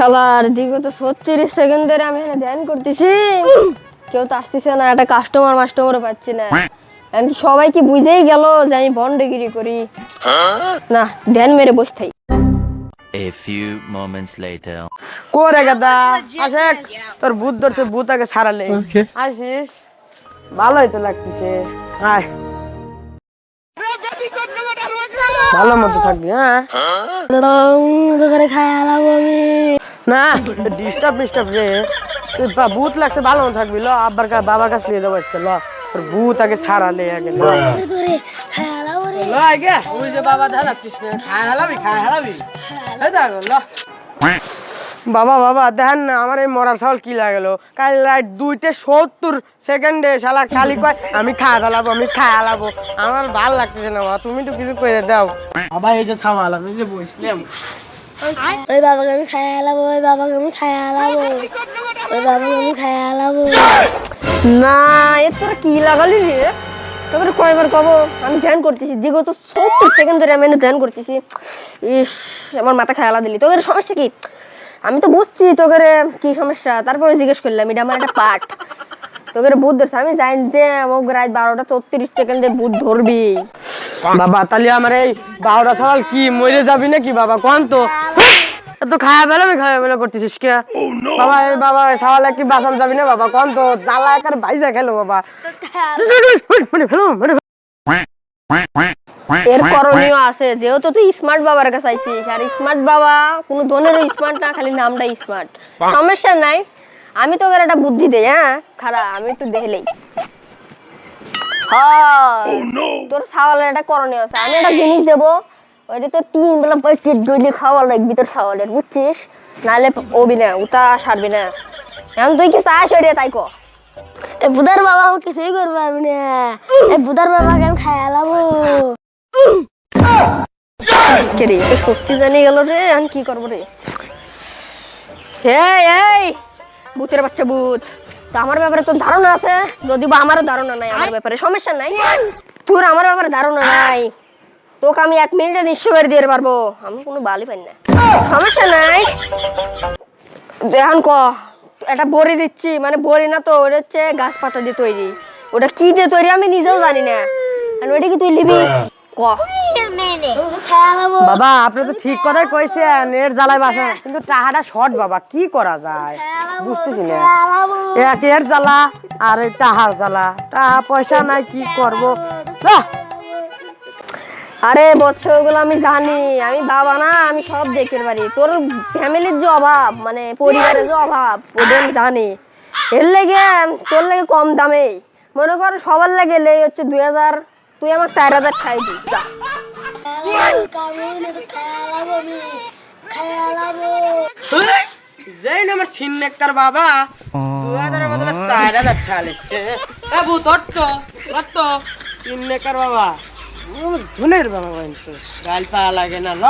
শালার বিগত ছত্রিশ সেকেন্ড ধরে আমি এখানে ধ্যান করতেছি। কেউ তো আসতেছে না একটা কাস্টমার মাস্টমারও পাচ্ছি না। এমনকি সবাই কি বুঝেই গেল যে আমি বন্ডগিরি করি? না ধ্যান মেরে বসে থাই A few moments later. করে গাদা আসে তোর ভূত ধরছে ভূত আগে সারালে। আসিস? ভালোই তো লাগতেছে। আয়। ভালো মতো থাকবি হ্যাঁ? দোকানে খাই আলাম আমি। না ডিস্টার্ব মিস্টার্ব রে তুই ভূত লাগছে ভালো থাকবি ল আব্বার কা বাবার কাছে নিয়ে যাব আজকে ল। তোর ভূত আগে আগে ল। ল আগে। ওই যে বাবা দেখাচ্ছিস না খায় হালাবি খায় হালাবি। এই দেখ ল। বাবা বাবা দেখেন না আমার এই মরা ছাগল কি লাগল? কাল রাত দুইটা সত্তর সেকেন্ডে শালা খালি কয় আমি খাওয়া ফেলাবো আমি খায় হালাবো। আমার ভালো লাগতেছে না বাবা তুমি তো কিছু করে দাও। বাবা এই যে ছাওয়ালাম এই যে বসলাম ওই বাবাকে আমি খাই আলাবো ওই বাবাকে আমি খাই আলাবো ওই বাবাকে আমি খাই আলাবো না, এ তোরা কি লাগালি রে? তারপরে কয়বার কব? আমি ধ্যান করতেছি। বিগত সত্তর সেকেন্ড ধরে আমি ধ্যান করতেছি। ইস, আমার মাথা খেয়ালা দিলি। তোদের সমস্যা কি? আমি তো বুঝছি তোদের কি সমস্যা। তারপরে জিজ্ঞেস করলাম, এটা আমার একটা পাঠ। তোদের বুধ ধরছে। আমি জানতে ও রাত বারোটা চৌত্রিশ সেকেন্ডে বুধ ধরবি বাবা তাহলে আমার এই বারোটা সকাল কি মরে যাবি নাকি বাবা? কোন তো? তো খায়া বেলা আমি খায়া বেলা করতেছিস কে? বাবা এই বাবা সকালে কি বাসন যাবি না বাবা? কোন তো? জ্বালা একার ভাইজা খেলো বাবা। এর করণীয় আছে যেহেতু তুই স্মার্ট বাবার কাছে আইছিস আর স্মার্ট বাবা কোনো ধনেরও স্মার্ট না খালি নামটা স্মার্ট সমস্যা নাই আমি তোকে একটা বুদ্ধি দেই হ্যাঁ? খারাপ আমি একটু দেখলেই হ্যাঁ তোর ছাওয়ালের একটা করণীয় আছে। আমি একটা জিনিস দেবো ওইটা তোর তিন বেলা পেট ডইলি খাওয়া লাগবি তোর ছাওয়ালের বুঝছিস? নাহলে ওবি না উতা সারবি না। এখন তুই কি চাস ওইটা তাই কো। এ বুধার বাবা আমাকে কিছুই করবে আমি না এ বুধার বাবাকে আমি কে রে তো সত্যি জানি গেল রে আমি কি করব রে? এই এই ভূতের বাচ্চা ভূত। তো আমার ব্যাপারে তোর ধারণা আছে? যদি বা আমারও ধারণা নাই আমার ব্যাপারে সমস্যা নাই। তোর আমার ব্যাপারে ধারণা নাই। তোকে আমি এক মিনিটে নিশ্চয় করে দিয়ে পারব আমি কোনো বালি পাই না। সমস্যা নাই। এখন ক? একটা বড়ি দিচ্ছি। মানে বড়ি না তো ওটা হচ্ছে গাছ পাতা দিয়ে তৈরি। ওটা কি দিয়ে তৈরি আমি নিজেও জানি না। আর ওইটা কি তুই লিবি ক? বাবা আপনি তো ঠিক কথাই কইছেন। এর জ্বালায় বাসা। কিন্তু টাহাটা শর্ট বাবা কি করা যায়? বুঝতেছি না। এক এর জ্বালা আর এই টাহার জ্বালা। টাহা পয়সা নাই কি করব! আরে বৎস ওগুলো আমি জানি আমি বাবা না আমি সব দেখতে পারি তোর ফ্যামিলির যে অভাব মানে পরিবারের যে অভাব ওদের আমি জানি। এর লেগে তোর লেগে কম দামে। মনে কর সবার লেগে লে হচ্ছে দুই হাজার তুই আমার চার হাজার খাই দিস যেই না আমার ছিন্নেকার বাবা দু হাজারের বদলে চার হাজার ভূত অট্ট। অট্ট ছিন্নেকার বাবা। ধুনের বাবা গাল পা লাগে না ল।